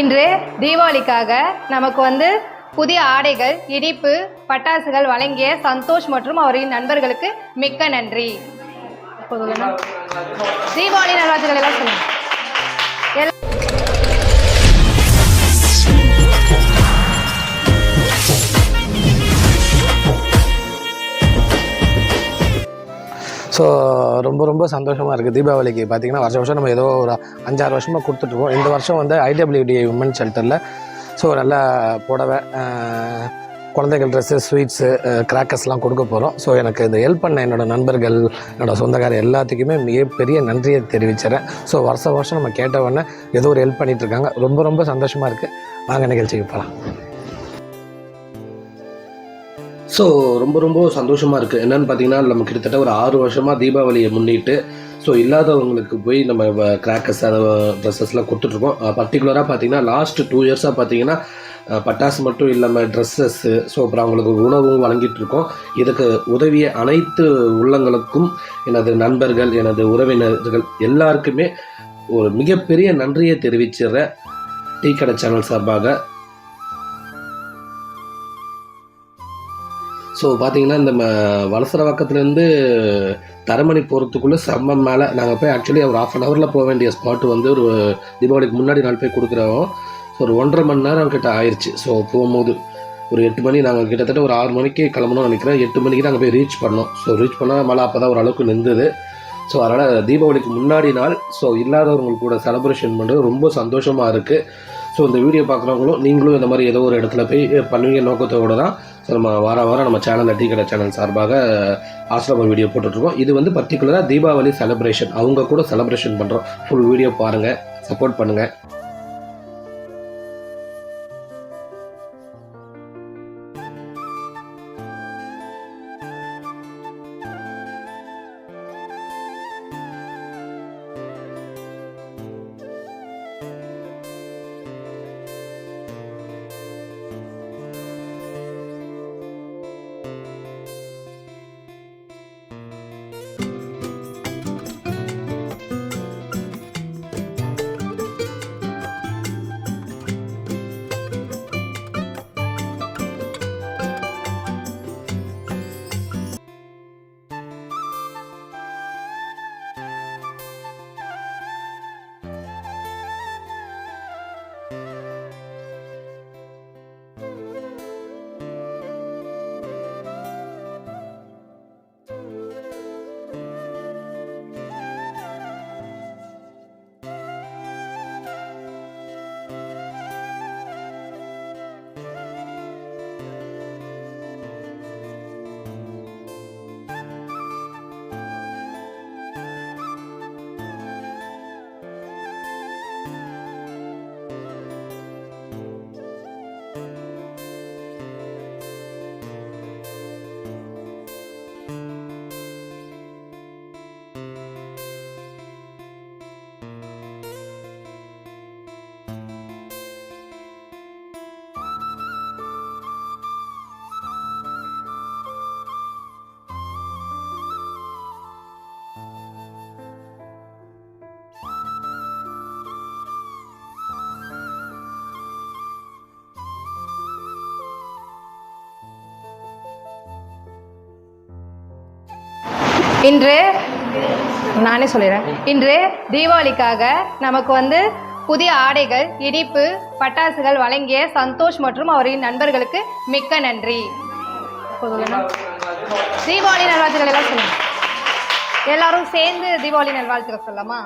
இன்று தீபாவளிக்காக நமக்கு வந்து புதிய ஆடைகள் இனிப்பு பட்டாசுகள் வழங்கிய சந்தோஷ் மற்றும் அவரின் நண்பர்களுக்கு மிக்க நன்றி. தீபாவளி நல்வாழ்த்துக்கள் எல்லாம் சொல்லுங்கள் ஸோ ரொம்ப ரொம்ப சந்தோஷமாக இருக்குது தீபாவளிக்கு பார்த்தீங்கன்னா வருஷம் வருஷம் நம்ம ஏதோ ஒரு அஞ்சாறு வருஷமாக கொடுத்துட்ருக்கோம் இந்த வருஷம் வந்து ஐடபிள்யூடி உமன் ஷெல்டரில் ஸோ நல்லா புடவை குழந்தைகள் ட்ரெஸ்ஸு ஸ்வீட்ஸு கிராக்கர்ஸ்லாம் கொடுக்க போகிறோம் ஸோ எனக்கு இந்த ஹெல்ப் பண்ண என்னோடய நண்பர்கள் என்னோடய சொந்தக்காரர் எல்லாத்துக்குமே மிகப்பெரிய நன்றியை தெரிவிச்சிடறேன் ஸோ வருஷம் வருஷம் நம்ம கேட்டவொடனே ஏதோ ஒரு ஹெல்ப் பண்ணிகிட்ருக்காங்க இருக்காங்க. ரொம்ப ரொம்ப சந்தோஷமாக இருக்குது வாங்க நிகழ்ச்சிக்கு போகலாம் ஸோ ரொம்ப ரொம்ப சந்தோஷமாக இருக்குது என்னென்னு பார்த்தீங்கன்னா நம்ம கிட்டத்தட்ட ஒரு ஆறு வருஷமாக தீபாவளியை முன்னிட்டு ஸோ இல்லாதவங்களுக்கு போய் நம்ம கிராக்கர்ஸ் அதை ட்ரெஸ்ஸஸ்லாம் கொடுத்துட்ருக்கோம். பர்டிகுலராக பார்த்தீங்கன்னா லாஸ்ட் டூ இயர்ஸாக பார்த்தீங்கன்னா பட்டாசு மட்டும் இல்லாமல் ட்ரெஸ்ஸஸ்ஸு ஸோ அப்புறம் அவங்களுக்கு உணவும் வழங்கிட்டுருக்கோம் இதுக்கு உதவிய அனைத்து உள்ளங்களுக்கும் எனது நண்பர்கள் எனது உறவினர்கள் எல்லாருக்குமே ஒரு மிகப்பெரிய நன்றியை தெரிவிச்சிடுற டீ கடை சேனல் சார்பாக. ஸோ பார்த்தீங்கன்னா இந்த ம- வலசரவாக்கத்துலேருந்து தரமணி போகிறதுக்குள்ளே செம்ம மேலே நாங்கள் போய் ஆக்சுவலி ஒரு ஆஃப் அன் ஹவரில் போக வேண்டிய ஸ்பாட் வந்து ஒரு தீபாவளிக்கு முன்னாடி நாள் போய் கொடுக்குறோம். ஸோ ஒரு ஒன்றரை மணி நேரம் கிட்ட ஆயிடுச்சு ஸோ போகும்போது ஒரு எட்டு மணி நாங்கள் கிட்டத்தட்ட ஒரு ஆறு மணிக்கு கிளம்பணும்னு நினைக்கிறேன். எட்டு மணிக்கு நாங்கள் போய் ரீச் பண்ணோம். ஸோ ரீச் பண்ணால் மழை அப்போ தான் ஓரளவுக்கு நின்றுது. ஸோ அதனால் தீபாவளிக்கு முன்னாடி நாள் ஸோ இல்லாதவங்க கூட செலப்ரேஷன் பண்ணுறது ரொம்ப சந்தோஷமாக இருக்குது ஸோ இந்த வீடியோ பார்க்குறவங்களும் நீங்களும் இந்த மாதிரி ஏதோ ஒரு இடத்துல போய் பண்ணுவீங்க நோக்கத்தோடு தான் நம்ம வார வாரம் நம்ம சேனல் டீ கடை சேனல் சார்பாக ஆசிரம வீடியோ போட்டுட்ருக்கோம். இது வந்து பர்டிகுலராக தீபாவளி செலிப்ரேஷன் அவங்க கூட செலிப்ரேஷன் பண்ணுறோம் ஃபுல் வீடியோ பாருங்கள் சப்போர்ட் பண்ணுங்கள் இன்று நானே சொல்லிடுறேன். இன்று தீபாவளிக்காக நமக்கு வந்து புதிய ஆடைகள் இனிப்பு பட்டாசுகள் வழங்கிய சந்தோஷ் மற்றும் அவரின் நண்பர்களுக்கு மிக்க நன்றி. தீபாவளி நல்வாழ்த்துக்கள் எல்லாம் சொல்லுங்க. எல்லாரும் சேர்ந்து தீபாவளி நல்வாழ்த்துக்கள் சொல்லலாமா?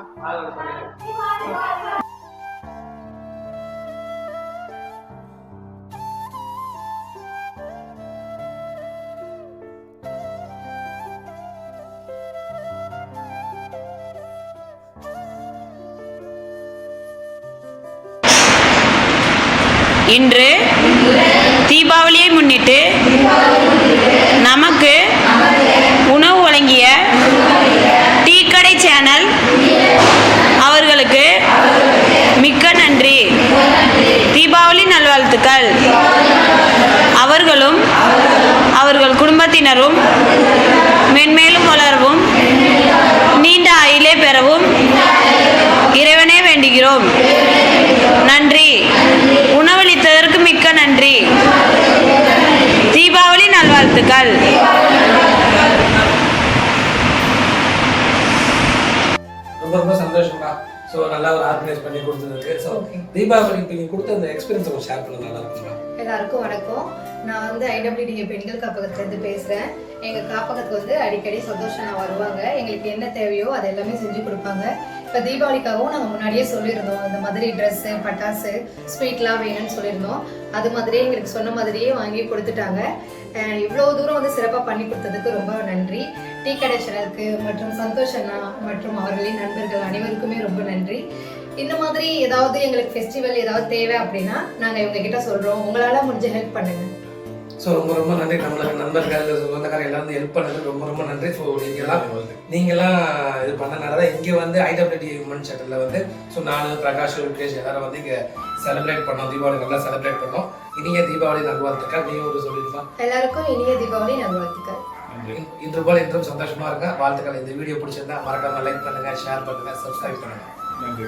இன்று தீபாவளியை முன்னிட்டு நமக்கு உணவு வழங்கிய டீக்கடை சேனல் அவர்களுக்கு மிக்க நன்றி. தீபாவளி நல்வாழ்த்துக்கள். அவர்களும் அவர்கள் குடும்பத்தினரும் நல்வாழ்த்துக்கள் ரொம்ப ரொம்ப சந்தோஷமா ஸோ நல்லா ஒரு ஆர்கனைஸ் பண்ணி கொடுத்ததுக்கு. ஸோ தீபாவளிக்கு நீங்கள் கொடுத்த அந்த எக்ஸ்பீரியன்ஸ் கொஞ்சம் ஷேர் பண்ண நல்லா இருக்குங்களா எல்லாருக்கும் வணக்கம். நான் வந்து ஐடபிள்யூடிஏ பெண்கள் காப்பகத்துலேருந்து பேசுகிறேன் எங்கள் காப்பகத்துக்கு வந்து அடிக்கடி சந்தோஷம் வருவாங்க. எங்களுக்கு என்ன தேவையோ அது எல்லாமே செஞ்சு கொடுப்பாங்க. இப்போ தீபாவளிக்காகவும் நாங்கள் முன்னாடியே சொல்லியிருந்தோம். இந்த மாதிரி ட்ரெஸ்ஸு பட்டாசு ஸ்வீட்லாம் வேணும்னு சொல்லியிருந்தோம். அது மாதிரியே எங்களுக்கு சொன்ன மாதிரியே வாங்கி கொடுத்துட்டாங்க. இவ்வளோ தூரம் வந்து சிறப்பாக பண்ணி கொடுத்ததுக்கு ரொம்ப நன்றி. டீ கடை மற்றும் சந்தோஷ் அண்ணா மற்றும் அவர்களின் நண்பர்கள் அனைவருக்குமே ரொம்ப நன்றி. இந்த மாதிரி ஏதாவது எங்களுக்கு ஃபெஸ்டிவல் ஏதாவது தேவை அப்படின்னா நாங்கள் இவங்க கிட்ட சொல்கிறோம் உங்களால் முடிஞ்ச ஹெல்ப் பண்ணுங்க. ஸோ ரொம்ப ரொம்ப நன்றி. நம்மளுக்கு நண்பர்கள் சொந்தக்காரங்க எல்லாம் வந்து ஹெல்ப் பண்ணது ரொம்ப ரொம்ப நன்றி. ஸோ நீங்களாம் நீங்களாம் இது பண்ணனால தான் இங்கே வந்து ஐடபிள்யூடி உமன் ஷட்டரில் வந்து ஸோ நான் பிரகாஷ் விகேஷ் எல்லாரும் வந்து இங்கே செலிப்ரேட் பண்ணோம். தீபாவளி நல்லா செலிப்ரேட் பண்ணோம். இனிய தீபாவளி நல்வாழ்த்துக்கள். நீ ஒரு சொல்லியிருக்கலாம். எல்லாருக்கும் இனிய தீபாவளி நல்வாழ்த்துக்கள். இன்று போல இன்றும் சந்தோஷமா இருங்க. வாழ்த்துக்கள். இந்த வீடியோ பிடிச்சிருந்தா மறக்காம லைக் பண்ணுங்க ஷேர் பண்ணுங்க சப்ஸ்கிரைப் பண்ணுங்க. நன்றி.